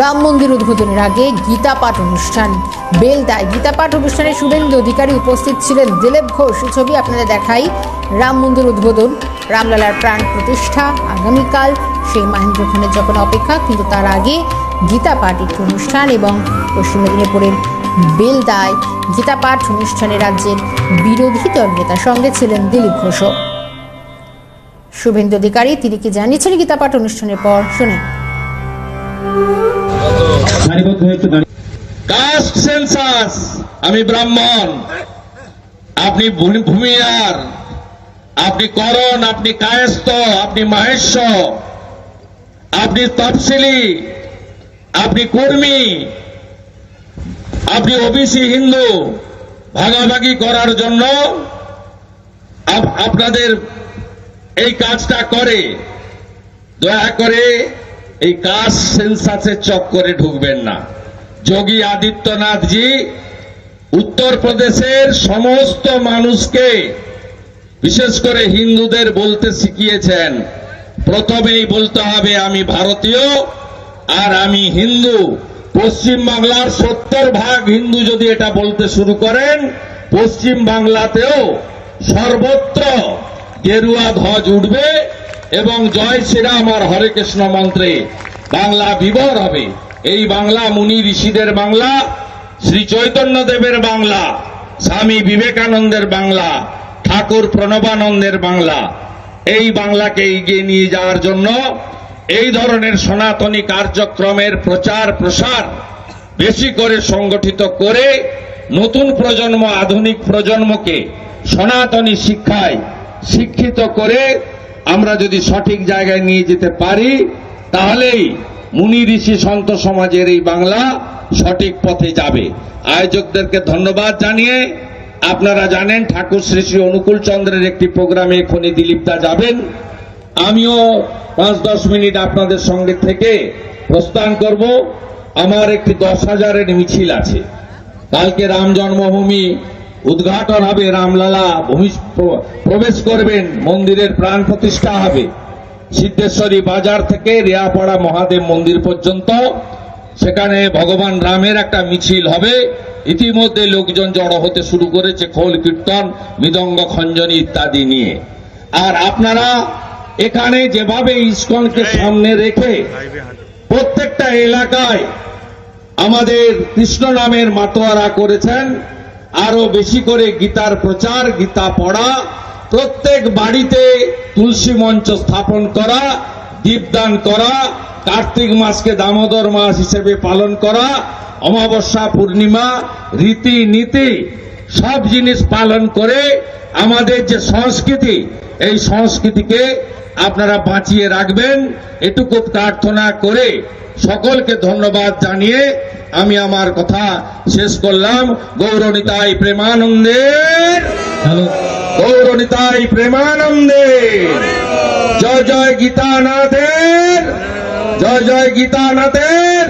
রাম মন্দির উদ্বোধনের আগে গীতা পাঠ অনুষ্ঠান। বেলদায় গীতা পাঠ অনুষ্ঠানে শুভেন্দু অধিকারী উপস্থিত ছিলেন। দিলীপ ঘোষ, ছবি আপনাদের দেখাই রাম মন্দির উদ্বোধন। রামলালার প্রাণ প্রতিষ্ঠা আগামীকাল। সেই মাহেন্দ্রক্ষণের যখন অপেক্ষা, কিন্তু তার আগে গীতা পাঠ একটি অনুষ্ঠান এবং পশ্চিম মেদিনীপুরের বেলদায় গীতা পাঠ অনুষ্ঠানে রাজ্যের বিরোধী দল নেতার সঙ্গে ছিলেন দিলীপ ঘোষও। শুভেন্দু অধিকারী, তিনি কি জানিয়েছেন গীতা পাঠ অনুষ্ঠানের পর? শুনে কাস্ট সেন্সাস আমি ব্রাহ্মণ। আপনি ভূমিয়ার, আপনি করণ, আপনি কায়স্থ, আপনি মাহেশ্ব, আপনি তফসিলি, আপনি কর্মী, আপনি ওবিসি হিন্দু, ভাগাভাগি করার জন্য আপনাদের এই কাজটা করে। দয়া করে এই কাস্ট সেন্সাসের চক্করে ঢুকবেন না। যোগী আদিত্যনাথজি উত্তরপ্রদেশের সমস্ত মানুষকে, বিশেষ করে হিন্দুদের বলতে শিখিয়েছেন, প্রথমেই বলতে হবে আমি ভারতীয় আর আমি হিন্দু। পশ্চিম বাংলার সত্তর ভাগ হিন্দু যদি এটা বলতে শুরু করেন, পশ্চিম বাংলাতেও সর্বত্র গেরুয়া ধ্বজ উঠবে এবং জয় শ্রীরাম আর হরে কৃষ্ণ মন্ত্রে বাংলা বিবর হবে। এই বাংলা মুনি ঋষিদের বাংলা, শ্রী চৈতন্য দেবের বাংলা, স্বামী বিবেকানন্দের বাংলা, ঠাকুর প্রণবানন্দের বাংলা। এই বাংলাকে এগিয়ে নিয়ে যাওয়ার জন্য এই ধরনের সনাতনী কার্যক্রমের প্রচার প্রসার বেশি করে সংগঠিত করে নতুন প্রজন্ম, আধুনিক প্রজন্মকে সনাতনী শিক্ষায় শিক্ষিত করে আমরা যদি সঠিক জায়গায় নিয়ে যেতে পারি, তাহলেই মুনি ঋষি সন্ত সমাজের এই বাংলা সঠিক পথে যাবে। আয়োজকদেরকে ধন্যবাদ জানিয়ে আপনারা জানেন ঠাকুর শ্রী শ্রী অনুকূল চন্দ্রের একটি প্রোগ্রামে এখনই দিলীপদা যাবেন। আমিও পাঁচ দশ মিনিট আপনাদের সঙ্গে থেকে প্রস্থান করব। আমার একটি দশ হাজারের মিছিল আছে। কালকে রাম জন্মভূমি উদ্ঘাটন হবে রামলালা ভূমি প্রবেশ করবেন মন্দিরের প্রাণ প্রতিষ্ঠা হবে। সিদ্ধেশ্বরী বাজার থেকে রেয়াপাড়া মহাদেব মন্দির পর্যন্ত সেখানে ভগবান রামের একটা মিছিল হবে। ইতিমধ্যে লোকজন জড়ো হতে শুরু করেছে খোল কীর্তন মৃদঙ্গ খঞ্জনী ইত্যাদি নিয়ে। আর আপনারা এখানে যেভাবে ইস্কনকে সামনে রেখে প্রত্যেকটা এলাকায় আমাদের কৃষ্ণ নামের মাতোয়ারা করেছেন আরও বেশি করে গীতার প্রচার, গীতা পড়া, প্রত্যেক বাড়িতে তুলসী মঞ্চ স্থাপন করা, দীপদান করা, কার্তিক মাসকে দামোদর মাস হিসেবে পালন করা, অমাবস্যা পূর্ণিমা রীতি নীতি সব জিনিস পালন করে আমাদের যে সংস্কৃতি, এই সংস্কৃতিকে আপনারা বাঁচিয়ে রাখবেন। এটুকু প্রার্থনা করে সকলকে ধন্যবাদ জানিয়ে আমি আমার কথা শেষ করলাম। গৌরনিতাই প্রেমানন্দের গৌরনিতাই প্রেমানন্দের জয় জয় গীতানাথের। জয় জয় গীতানাথের।